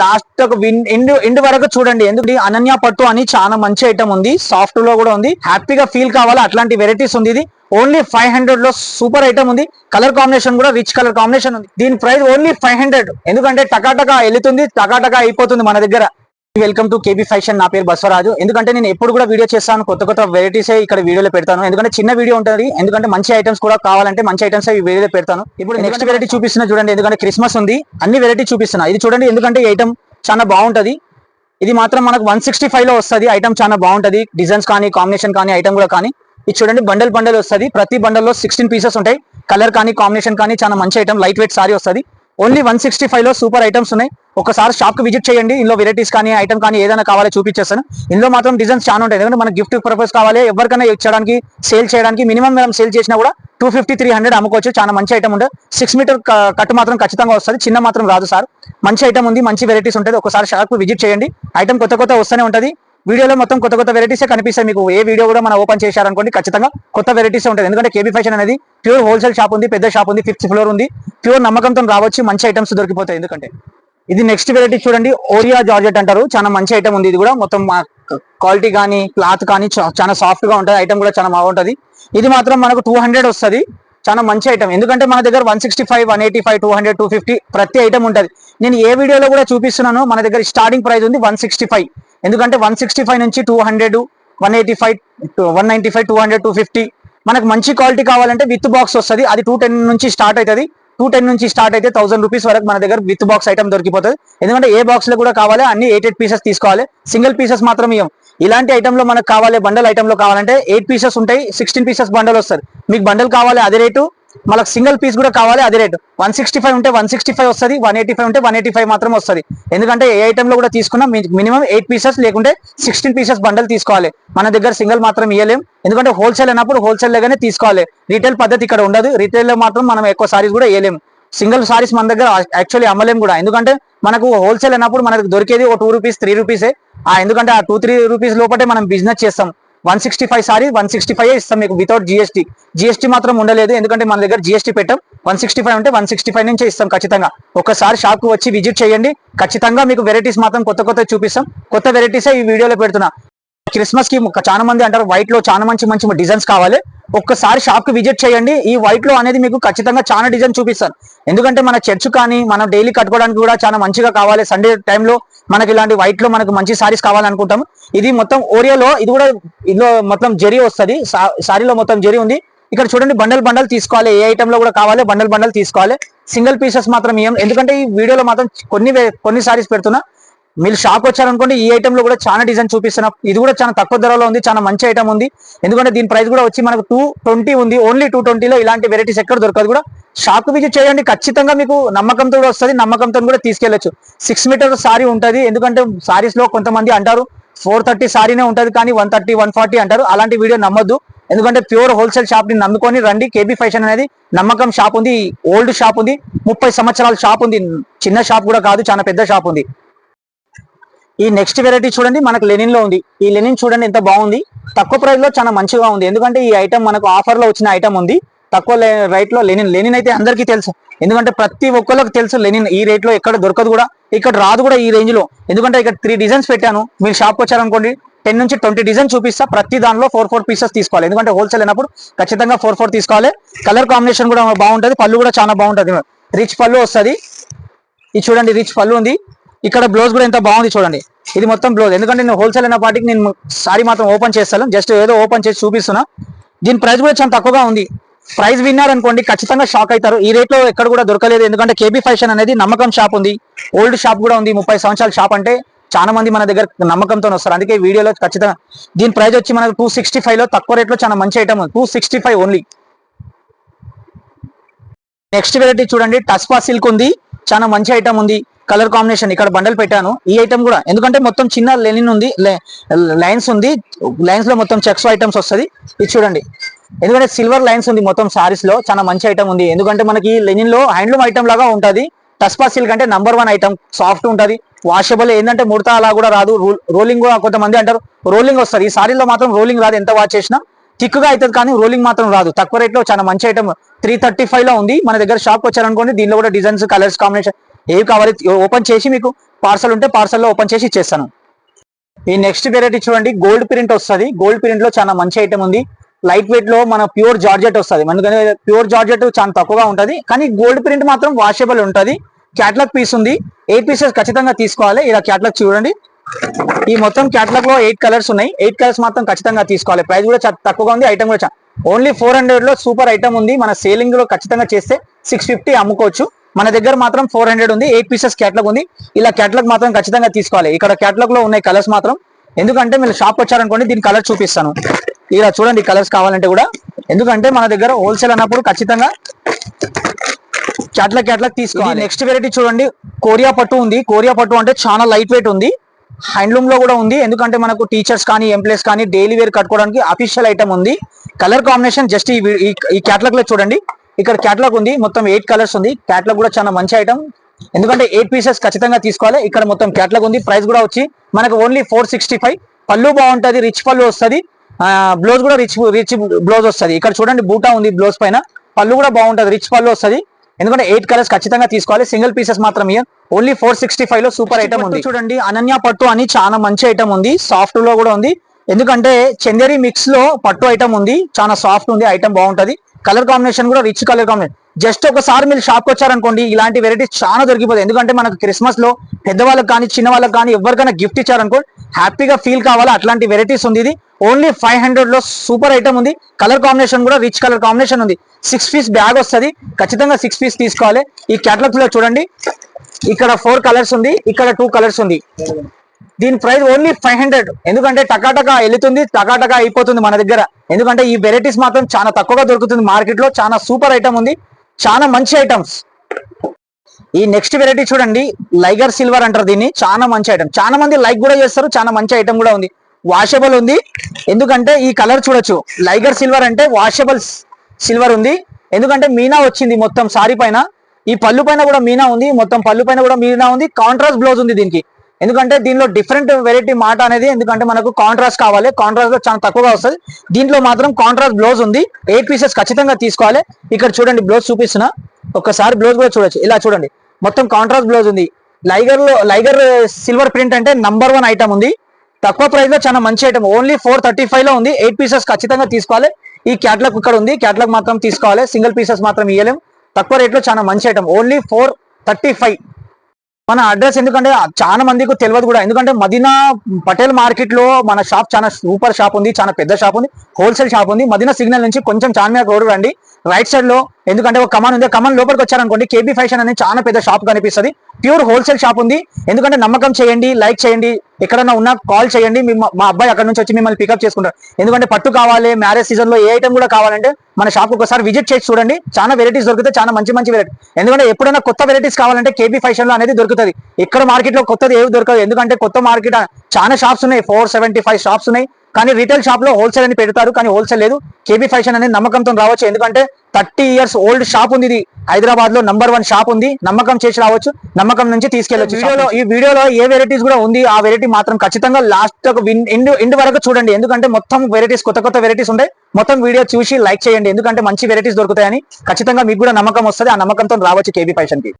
Last end end వరకు చూడండి. ఎందుకంటే అనన్య పట్టు అని చాలా మంచి ఐటమ్ ఉంది. సాఫ్ట్లో కూడా ఉంది. హ్యాపీగా ఫీల్ కావాలా? అట్లాంటి వెరైటీస్ ఉంది ఇది. ఓన్లీ ఫైవ్ హండ్రెడ్లో సూపర్ ఐటమ్ ఉంది. కలర్ కాంబినేషన్ కూడా రిచ్ కలర్ కాంబినేషన్ ఉంది. దీని ప్రైస్ ఓన్లీ ఫైవ్ హండ్రెడ్ ఎందుకంటే టకాటకా వెళుతుంది. టకాటకా అయిపోతుంది మన దగ్గర. Welcome to KB fashion. నా పేరు బసవరాజు. ఎందుకంటే నేను ఎప్పుడు కూడా వీడియో చేస్తాను. కొత్త కొత్త వెరైటీస్ ఇక్కడ వీడియోలో పెడతాను. ఎందుకంటే చిన్న వీడియో ఉంటుంది. ఎందుకంటే మంచి ఐటమ్స్ కూడా కావాలంటే మంచి ఐటమ్స్ ఈ వీడియోలో పెడతాను. ఇప్పుడు నెక్స్ట్ వెరైటీ చూపిస్తున్నా చూడండి. ఎందుకంటే క్రిస్మస్ ఉంది. అన్ని వెరైటీ చూపిస్తున్నా. ఇది చూడండి. ఎందుకంటే ఈ ఐటమ్ చాలా బాగుంటది. ఇది మాత్రం మనకు వన్ సిక్స్టీ ఫైవ్లో వస్తుంది. ఐటమ్ చాలా బాగుంటది. డిజైన్స్ కానీ కాంబినేషన్ కానీ ఐటమ్ కూడా కానీ. ఇది చూడండి. బండల్ బండల్ వస్తుంది. ప్రతి బండల్లో సిక్స్టీన్ పీసెస్ ఉంటాయి. కలర్ కానీ కాంబినేషన్ కానీ చాలా మంచి ఐటమ్ లైట్ వెయిట్ సారీ వస్తుంది. ఓన్లీ వన్ సిక్స్టీ ఫైవ్లో సూపర్ ఐటమ్స్ ఉన్నాయి. ఒకసారి షాప్కి విజిట్ చేయండి. ఇందులో వెరైటీస్ కానీ ఐటమ్ కానీ ఏదైనా కావాలో చూపించేస్తాను. ఇందులో మాత్రం డిజైన్స్ చాలా ఉంటాయి. ఎందుకంటే మనకి గిఫ్ట్ పర్పస్ కావాలి. ఎవరికైనా ఇచ్చడానికి సేల్ చేయడానికి మినిమం మనం సేల్ చేసినా కూడా టూ ఫిఫ్టీ త్రీ హండ్రెడ్ అమ్ముకోవచ్చు. చాలా మంచి ఐటమ్ ఉంటుంది సిక్స్ మీటర్ కట్ మాత్రం ఖచ్చితంగా వస్తుంది. చిన్న మాత్రం రాదు సార్. మంచి ఐటమ్ ఉంది. మంచి వెరైటీస్ ఉంటుంది. ఒకసారి షాప్ విజిట్ చేయండి. ఐటమ్ కొత్త కొత్త వస్తూనే ఉంటుంది. వీడియోలో మొత్తం కొత్త కొత్త వెరైటీసే కనిపిస్తాయి మీకు. ఏ వీడియో కూడా మనం ఓపెన్ చేశారనుకోండి ఖచ్చితంగా కొత్త వెరైటీస్ ఉంటుంది. ఎందుకంటే కేబీ ఫ్యాషన్ అనేది ప్యూర్ హోల్సేల్ షాప్ ఉంది పెద్ద షాప్ ఉంది ఫిఫ్త్ ఫ్లోర్ ఉంది. ప్యూర్ నమ్మకంతో రావచ్చు మంచి ఐటమ్స్ దొరికిపోతాయి ఎందుకంటే. ఇది నెక్స్ట్ వెరైటీ చూడండి ఓరియా జార్జెట్ అంటారు. చాలా మంచి ఐటమ్ ఉంది ఇది కూడా. మొత్తం క్వాలిటీ కానీ క్లాత్ కానీ చా- చాలా సాఫ్ట్గా ఉంటుంది ఐటమ్ కూడా చాలా బాగుంటుంది. ఇది మాత్రం మనకు టూ హండ్రెడ్ వస్తుంది. చాలా మంచి ఐటమ్ ఎందుకంటే మన దగ్గర one sixty five one eighty five two hundred two fifty ప్రతి ఐటమ్ ఉంటుంది. నేను ఏ వీడియోలో కూడా చూపిస్తున్నాను మన దగ్గర స్టార్టింగ్ ప్రైస్ ఉంది వన్ సిక్స్టీ ఫైవ్ ఎందుకంటే వన్ సిక్స్టీ ఫైవ్ నుంచి two hundred one eighty five one ninety five two hundred two fifty మనకు మంచి క్వాలిటీ కావాలంటే విత్ బాక్స్ వస్తుంది. అది టూ టెన్ నుంచి స్టార్ట్ అవుతుంది టూ టెన్ నుంచి స్టార్ట్ అయితే థౌసండ్ రూపీస్ వరకు మన దగ్గర విత్ బాక్స్ ఐటమ్ దొరికిపోతుంది. ఎందుకంటే ఏ బాక్స్లో కూడా కావాలి అన్ని ఎయిట్ ఎయిట్ పీసెస్ తీసుకోవాలి. సింగిల్ పీసెస్ మాత్రం ఇవ్వం. ఇలాంటి ఐటమ్లో మనకు కావాలి బండల్ ఐటమ్లో కావాలంటే ఎయిట్ పీసెస్ ఉంటాయి సిక్స్టీన్ పీసెస్ బండల్ వస్తుంది. మీకు బండల్ కావాలి అదే రేటు మనకు సింగిల్ పీస్ కూడా కావాలి అదే రేటు. వన్ సిక్స్టీ ఫైవ్ ఉంటే వన్ సిక్స్టీ ఫైవ్ వస్తుంది వన్ ఎయిటీ ఫైవ్ ఉంటే వన్ ఎయిటీ ఫైవ్ మాత్రం వస్తుంది. ఎందుకంటే ఏ ఐటెంలో లో కూడా తీసుకున్నా మినిమం ఎయిట్ పీసెస్ లేకుంటే సిక్స్టీన్ పీసెస్ బండల్ తీసుకోవాలి. మన దగ్గర సింగిల్ మాత్రం ఇవ్వలేం ఎందుకంటే హోల్సేల్ అయినప్పుడు హోల్సేల్ లాగానే తీసుకోవాలి. రీటైల్ పద్ధతి ఇక్కడ ఉండదు. రీటైల్లో మాత్రం మనం ఎక్కువ సారీస్ కూడా వేయలేము సింగిల్ సారీస్ మన దగ్గర యాక్చువల్లీ అమ్మలేం కూడా. ఎందుకంటే మనకు హోల్సేల్ అయినప్పుడు మనకు దొరికేది ఒక టూ రూపీస్ త్రీ రూపీసే ఆ ఎందుకంటే ఆ టూ త్రీ రూపీస్ లోపటే మనం బిజినెస్ చేస్తాం. One sixty five sorry one sixty five ఇస్తాం మీకు వితౌట్ జిఎస్టీ జిఎస్టీ మాత్రం ఉండలేదు ఎందుకంటే మన దగ్గర జిఎస్టీ పెట్టాం. వన్ సిక్స్టీ ఫైవ్ అంటే వన్ సిక్స్టీ ఫైవ్ నుంచే ఇస్తాం ఖచ్చితంగా. ఒకసారి షాప్కు వచ్చి విజిట్ చేయండి. ఖచ్చితంగా మీకు వెరైటీస్ మాత్రం కొత్త కొత్త చూపిస్తాం. కొత్త వెరైటీసే ఈ వీడియోలో పెడుతున్నా. క్రిస్మస్కి చాలా మంది అంటారు వైట్లో చాలా మంచి మంచి డిజైన్స్ కావాలి. ఒక్కసారి షాప్కి విజిట్ చేయండి. ఈ వైట్లో అనేది మీకు ఖచ్చితంగా చాలా డిజైన్ చూపిస్తాను. ఎందుకంటే మన చర్చ్ కానీ మనం డైలీ కట్టుకోవడానికి కూడా చాలా మంచిగా కావాలి. సండే టైంలో మనకి ఇలాంటి వైట్లో మనకు మంచి సారీస్ కావాలనుకుంటాం ఇది మొత్తం ఓరియాలో ఇది కూడా ఇందులో మొత్తం జరీ వస్తుంది. సారీలో మొత్తం జరీ ఉంది. ఇక్కడ చూడండి బండల్ బండల్ తీసుకోవాలి. ఏ ఐటమ్లో కూడా కావాలి బండల్ బండల్ తీసుకోవాలి. సింగిల్ పీసెస్ మాత్రం ఏం ఎందుకంటే ఈ వీడియోలో మాత్రం కొన్ని కొన్ని సారీస్ పెడుతున్నా. మీరు షాక్ వచ్చారనుకోండి ఈ ఐటమ్లో కూడా చాలా డిజైన్ చూపిస్తున్నాం. ఇది కూడా చాలా తక్కువ ధరలో ఉంది చాలా మంచి ఐటమ్ ఉంది. ఎందుకంటే దీని ప్రైస్ కూడా వచ్చి మనకు టూ ట్వంటీ ఉంది. ఓన్లీ టూ ట్వంటీలో ఇలాంటి వెరైటీస్ ఎక్కడ దొరకదు కూడా. షాప్ విజిట్ చేయండి. ఖచ్చితంగా మీకు నమ్మకంతో కూడా వస్తుంది. నమ్మకంతో కూడా తీసుకెళ్ళొచ్చు సిక్స్ మీటర్ సారీ ఉంటుంది. ఎందుకంటే సారీస్లో కొంతమంది అంటారు ఫోర్ థర్టీ సారీనే ఉంటది కానీ వన్ థర్టీ వన్ ఫార్టీ అంటారు. అలాంటి వీడియో నమ్మొద్దు. ఎందుకంటే ప్యూర్ హోల్సేల్ షాప్ని నమ్ముకొని రండి. కేబీ ఫ్యాషన్ అనేది నమ్మకం షాప్ ఉంది ఓల్డ్ షాప్ ఉంది ముప్పై సంవత్సరాల షాప్ ఉంది. చిన్న షాప్ కూడా కాదు చాలా పెద్ద షాప్ ఉంది. ఈ నెక్స్ట్ వెరైటీ చూడండి మనకు లెనిన్లో ఉంది. ఈ లెనిన్ చూడండి ఎంత బాగుంది. తక్కువ ప్రైస్లో చాలా మంచిగా ఉంది. ఎందుకంటే ఈ ఐటమ్ మనకు ఆఫర్లో వచ్చిన ఐటమ్ ఉంది. తక్కువ రైట్లో లెనిన్ లెనిన్ అయితే అందరికీ తెలుసు. ఎందుకంటే ప్రతి ఒక్కరికి తెలుసు లెనిన్ ఈ రేట్లో ఎక్కడ దొరకదు కూడా. ఇక్కడ రాదు కూడా ఈ రేంజ్లో. ఎందుకంటే ఇక్కడ త్రీ డిజైన్స్ పెట్టాను. మీరు షాప్ వచ్చారనుకోండి టెన్ నుంచి ట్వంటీ డిజైన్ చూపిస్తా. ప్రతి దానిలో ఫోర్ ఫోర్ పీసెస్ తీసుకోవాలి. ఎందుకంటే హోల్సేల్ అయినప్పుడు ఖచ్చితంగా ఫోర్ ఫోర్ తీసుకోవాలి. కలర్ కాంబినేషన్ కూడా బాగుంటుంది. పళ్ళు కూడా చాలా బాగుంటుంది. రిచ్ పళ్ళు వస్తుంది. ఇది చూడండి రిచ్ పళ్ళు ఉంది. ఇక్కడ బ్లౌజ్ కూడా ఎంత బాగుంది చూడండి. ఇది మొత్తం బ్లౌజ్. ఎందుకంటే నేను హోల్సేల్ అయిన పాటికి నేను సారీ మాత్రం ఓపెన్ చేస్తాను జస్ట్ ఏదో ఓపెన్ చేసి చూపిస్తున్నా. దీని ప్రైస్ కూడా చాలా తక్కువగా ఉంది. ప్రైస్ విన్నారు అనుకోండి ఖచ్చితంగా షాక్ అవుతారు. ఈ రేట్లో ఎక్కడ కూడా దొరకలేదు. ఎందుకంటే కేబీ ఫ్యాషన్ అనేది నమ్మకం షాప్ ఉంది. ఓల్డ్ షాప్ కూడా ఉంది. ముప్పై సంవత్సరాల షాప్ అంటే చాలా మంది మన దగ్గర నమ్మకంతో వస్తారు. అందుకే వీడియోలో ఖచ్చితంగా దీని ప్రైస్ వచ్చి మనకు టూ సిక్స్టీ ఫైవ్లో తక్కువ రేట్లో చాలా మంచి ఐటమ్ ఉంది. Two sixty five only next variety చూడండి. టస్పా సిల్క్ ఉంది. చాలా మంచి ఐటమ్ ఉంది. కలర్ కాంబినేషన్ ఇక్కడ బండల్ పెట్టాను. ఈ ఐటమ్ కూడా. ఎందుకంటే మొత్తం చిన్న లెనిన్ ఉంది లైన్స్ ఉంది. లైన్స్లో మొత్తం చెక్స్ ఐటమ్స్ వస్తది. ఇది చూడండి. ఎందుకంటే సిల్వర్ లైన్స్ ఉంది మొత్తం సారీస్లో. చాలా మంచి ఐటమ్ ఉంది. ఎందుకంటే మనకి లెనిన్లో హ్యాండ్లూమ్ ఐటమ్ లాగా ఉంటుంది. టస్పా సిల్క్ అంటే నంబర్ వన్ ఐటమ్ సాఫ్ట్ ఉంటుంది. వాషబుల్ ఏంటంటే ముడత అలా కూడా రాదు. రోలింగ్ కూడా కొంతమంది అంటారు. రోలింగ్ వస్తుంది. ఈ సారీలో మాత్రం రోలింగ్ రాదు. ఎంత వాచ్ చేసినా థిక్గా అవుతుంది కానీ రోలింగ్ మాత్రం రాదు. తక్కువ రేట్లో చాలా మంచి ఐటమ్ త్రీ థర్టీ ఫైవ్లో ఉంది. మన దగ్గర షాప్ వచ్చారనుకోండి దీనిలో కూడా డిజైన్స్ కలర్స్ కాంబినేషన్ ఏవి కావాలి? ఓపెన్ చేసి మీకు పార్సల్ ఉంటే పార్సల్లో ఓపెన్ చేసి ఇచ్చేస్తాను. ఈ నెక్స్ట్ వెరైటీ చూడండి గోల్డ్ ప్రింట్ వస్తుంది. గోల్డ్ ప్రింట్లో చాలా మంచి ఐటమ్ ఉంది. లైట్ వెయిట్లో మన ప్యూర్ జార్జెట్ వస్తుంది. ఎందుకంటే ప్యూర్ జార్జెట్ చాలా తక్కువగా ఉంటుంది. కానీ గోల్డ్ ప్రింట్ మాత్రం వాషబుల్ ఉంటుంది. క్యాట్లాగ్ పీస్ ఉంది. ఎయిట్ పీసెస్ ఖచ్చితంగా తీసుకోవాలి. ఇలా క్యాట్లాగ్ చూడండి. ఈ మొత్తం క్యాట్లాగ్లో ఎయిట్ కలర్స్ ఉన్నాయి. ఎయిట్ కలర్స్ మాత్రం ఖచ్చితంగా తీసుకోవాలి. ప్రైస్ కూడా చాలా తక్కువగా ఉంది. ఐటమ్ కూడా ఓన్లీ ఫోర్ హండ్రెడ్లో సూపర్ ఐటమ్ ఉంది. మన సేలింగ్లో ఖచ్చితంగా చేస్తే సిక్స్ ఫిఫ్టీ అమ్ముకోవచ్చు. మన దగ్గర మాత్రం ఫోర్ హండ్రెడ్ ఉంది. ఎయిట్ పీసెస్ క్యాట్లాగ్ ఉంది. ఇలా క్యాట్లాగ్ మాత్రం ఖచ్చితంగా తీసుకోవాలి. ఇక్కడ క్యాట్లాగ్లో ఉన్నాయి కలర్స్ మాత్రం. ఎందుకంటే మీరు షాప్ వచ్చారనుకోండి దీని కలర్ చూపిస్తాను. ఇలా చూడండి కలర్స్ కావాలంటే కూడా. ఎందుకంటే మన దగ్గర హోల్సేల్ అన్నప్పుడు ఖచ్చితంగా క్యాట్లాగ్ క్యాట్లాగ్ తీసుకోవాలి. నెక్స్ట్ వెరైటీ చూడండి. కోరియా పట్టు ఉంది. కోరియా పట్టు అంటే చాలా లైట్ వెయిట్ ఉంది. హ్యాండ్లూమ్లో కూడా ఉంది. ఎందుకంటే మనకు టీచర్స్ కానీ ఎంప్లాయీస్ కానీ డైలీ వేర్ కట్టుకోవడానికి అఫీషియల్ ఐటమ్ ఉంది. కలర్ కాంబినేషన్ జస్ట్ ఈ క్యాట్లాగ్లో చూడండి. ఇక్కడ క్యాట్లాగ్ ఉంది మొత్తం ఎయిట్ కలర్స్ ఉంది. క్యాట్లాగ్ కూడా చాలా మంచి ఐటమ్ ఎందుకంటే ఎయిట్ పీసెస్ ఖచ్చితంగా తీసుకోవాలి. ఇక్కడ మొత్తం క్యాట్లాగ్ ఉంది. ప్రైస్ కూడా వచ్చి మనకు ఓన్లీ ఫోర్ సిక్స్టీ ఫైవ్ పళ్ళు బాగుంటది రిచ్ పళ్ళు వస్తుంది. బ్లౌజ్ కూడా రిచ్ రిచ్ బ్లౌజ్ వస్తుంది. ఇక్కడ చూడండి బూటా ఉంది బ్లౌజ్ పైన. పళ్ళు కూడా బాగుంటది రిచ్ పళ్ళు వస్తుంది. ఎందుకంటే ఎయిట్ కలర్స్ ఖచ్చితంగా తీసుకోవాలి. సింగిల్ పీసెస్ మాత్రం ఇయర్ ఓన్లీ ఫోర్ సిక్స్టీ ఫైవ్లో సూపర్ ఐటమ్ ఉంది. చూడండి. అనన్య పట్టు అని చాలా మంచి ఐటమ్ ఉంది. సాఫ్ట్లో కూడా ఉంది. ఎందుకంటే చందేరి మిక్స్లో పట్టు ఐటమ్ ఉంది. చాలా సాఫ్ట్ ఉంది ఐటమ్ బాగుంటది. కలర్ కాంబినేషన్ కూడా రిచ్ కలర్ కాంబినేషన్. జస్ట్ ఒకసారి మీరు షాప్కి వచ్చారనుకోండి ఇలాంటి వెరైటీస్ చాలా దొరికిపోతాయి. ఎందుకంటే మనకు క్రిస్మస్లో పెద్దవాళ్ళకి కానీ చిన్న వాళ్ళకి కానీ ఎవరికైనా గిఫ్ట్ ఇచ్చారనుకో హ్యాపీగా ఫీల్ కావాలా? అట్లాంటి వెరైటీస్ ఉంది ఇది. ఓన్లీ ఫైవ్ హండ్రెడ్లో సూపర్ ఐటమ్ ఉంది. కలర్ కాంబినేషన్ కూడా రిచ్ కలర్ కాంబినేషన్ ఉంది. సిక్స్ పీస్ బ్యాగ్ వస్తుంది. ఖచ్చితంగా సిక్స్ పీస్ తీసుకోవాలి. ఈ క్యాటలాగ్లో చూడండి. ఇక్కడ ఫోర్ కలర్స్ ఉంది. ఇక్కడ టూ కలర్స్ ఉంది. దీని ప్రైస్ ఓన్లీ ఫైవ్ హండ్రెడ్. ఎందుకంటే టకాటకా వెళుతుంది టకాటకా అయిపోతుంది మన దగ్గర. ఎందుకంటే ఈ వెరైటీస్ మాత్రం చాలా తక్కువగా దొరుకుతుంది మార్కెట్లో చాలా సూపర్ ఐటమ్ ఉంది. చాలా మంచి ఐటమ్స్. ఈ నెక్స్ట్ వెరైటీ చూడండి. లైగర్ సిల్వర్ అంటారు దీన్ని. చాలా మంచి ఐటమ్. చాలా మంది లైక్ కూడా చేస్తారు. చాలా మంచి ఐటమ్ కూడా ఉంది. వాషబుల్ ఉంది. ఎందుకంటే ఈ కలర్ చూడొచ్చు. లైగర్ సిల్వర్ అంటే వాషబుల్ సిల్వర్ ఉంది. ఎందుకంటే మీనా వచ్చింది మొత్తం సారీ పైన. ఈ పళ్ళు పైన కూడా మీనా ఉంది. మొత్తం పళ్ళు పైన కూడా మీనా ఉంది. కాంట్రాస్ట్ బ్లౌజ్ ఉంది దీనికి. ఎందుకంటే దీనిలో డిఫరెంట్ వెరైటీ మాట అనేది ఎందుకంటే మనకు కాంట్రాస్ట్ కావాలి. కాంట్రాస్ట్లో చాలా తక్కువగా వస్తుంది. దీంట్లో మాత్రం కాంట్రాస్ట్ బ్లౌజ్ ఉంది. ఎయిట్ పీసెస్ ఖచ్చితంగా తీసుకోవాలి. ఇక్కడ చూడండి బ్లౌజ్ చూపిస్తున్నా. ఒక్కసారి బ్లౌజ్ కూడా చూడొచ్చు. ఇలా చూడండి. మొత్తం కాంట్రాస్ట్ బ్లౌజ్ ఉంది. లైగర్లో లైగర్ సిల్వర్ ప్రింట్ అంటే నంబర్ వన్ ఐటమ్ ఉంది. తక్కువ ప్రైస్లో చాలా మంచి ఐటమ్ ఓన్లీ ఫోర్ థర్టీ ఫైవ్లో ఉంది. ఎయిట్ పీసెస్ ఖచ్చితంగా తీసుకోవాలి. ఈ క్యాట్లాగ్ ఇక్కడ ఉంది. క్యాట్లాగ్ మాత్రం తీసుకోవాలి. సింగిల్ పీసెస్ మాత్రం ఇవ్వలేము తక్కువ రేట్లో చాలా మంచి item only four thirty five మన అడ్రస్ ఎందుకంటే చాలా మందికి తెలియదు కూడా. ఎందుకంటే మదీనా పటేల్ మార్కెట్లో మన షాప్ చాలా సూపర్ షాప్ ఉంది చాలా పెద్ద షాప్ ఉంది హోల్సేల్ షాప్ ఉంది. మదీనా సిగ్నల్ నుంచి కొంచెం చార్మియా రోడ్ రండి. రైట్ సైడ్లో ఎందుకంటే ఒక కమాన్ ఉంది. ఆ కమాన్ లోపలికి వచ్చారనుకోండి కేబీ ఫ్యాషన్ అనేది చాలా పెద్ద షాప్ కనిపిస్తుంది ప్యూర్ హోల్సేల్ షాప్ ఉంది. ఎందుకంటే నమ్మకం చేయండి లైక్ చేయండి ఎక్కడన్నా ఉన్నా కాల్ చేయండి. మా అబ్బాయి అక్కడ నుంచి వచ్చి మిమ్మల్ని పికప్ చేసుకుంటారు ఎందుకంటే పట్టు కావాలి మ్యారేజ్ సీజన్లో ఏ ఐటమ్ కూడా కావాలంటే మన షాప్ ఒకసారి విజిట్ చేసి చూడండి. చాలా వెరైటీస్ దొరికితే చాలా మంచి మంచి వెరైటీ ఎందుకంటే ఎప్పుడైనా కొత్త వెరైటీస్ కావాలంటే కేబీ ఫ్యాషన్లో అనేది దొరుకుతుంది. ఇక్కడ మార్కెట్లో కొత్తది ఏవి దొరకదు ఎందుకంటే కొత్త మార్కెట్ చాలా షాప్స్ ఉన్నాయి. ఫోర్ సెవెంటీ ఫైవ్ షాప్స్ ఉన్నాయి. కానీ రీటైల్ షాప్లో హోల్సేల్ అని పెడతారు కానీ హోల్సేల్ లేదు. కేబీ ఫ్యాషన్ అనేది నమ్మకంతో రావచ్చు. ఎందుకంటే థర్టీ ఇయర్స్ ఓల్డ్ షాప్ ఉంది ఇది. హైదరాబాద్లో నంబర్ వన్ షాప్ ఉంది. నమ్మకం చేసి రావచ్చు. నమ్మకం నుంచి తీసుకెళ్ళచ్చు వీడియోలో ఈ వీడియోలో ఏ వెరైటీస్ కూడా ఉంది ఆ వెరైటీ మాత్రం ఖచ్చితంగా లాస్ట్ ఎండ్ ఎండ్ వరకు చూడండి. ఎందుకంటే మొత్తం వెరైటీస్ కొత్త కొత్త వెరైటీస్ ఉంటాయి మొత్తం వీడియో చూసి లైక్ చేయండి. ఎందుకంటే మంచి వెరైటీస్ దొరుకుతాయని ఖచ్చితంగా మీకు కూడా నమ్మకం వస్తుంది. ఆ నమ్మకంతో రావచ్చు కేబీ ఫ్యాషన్కి.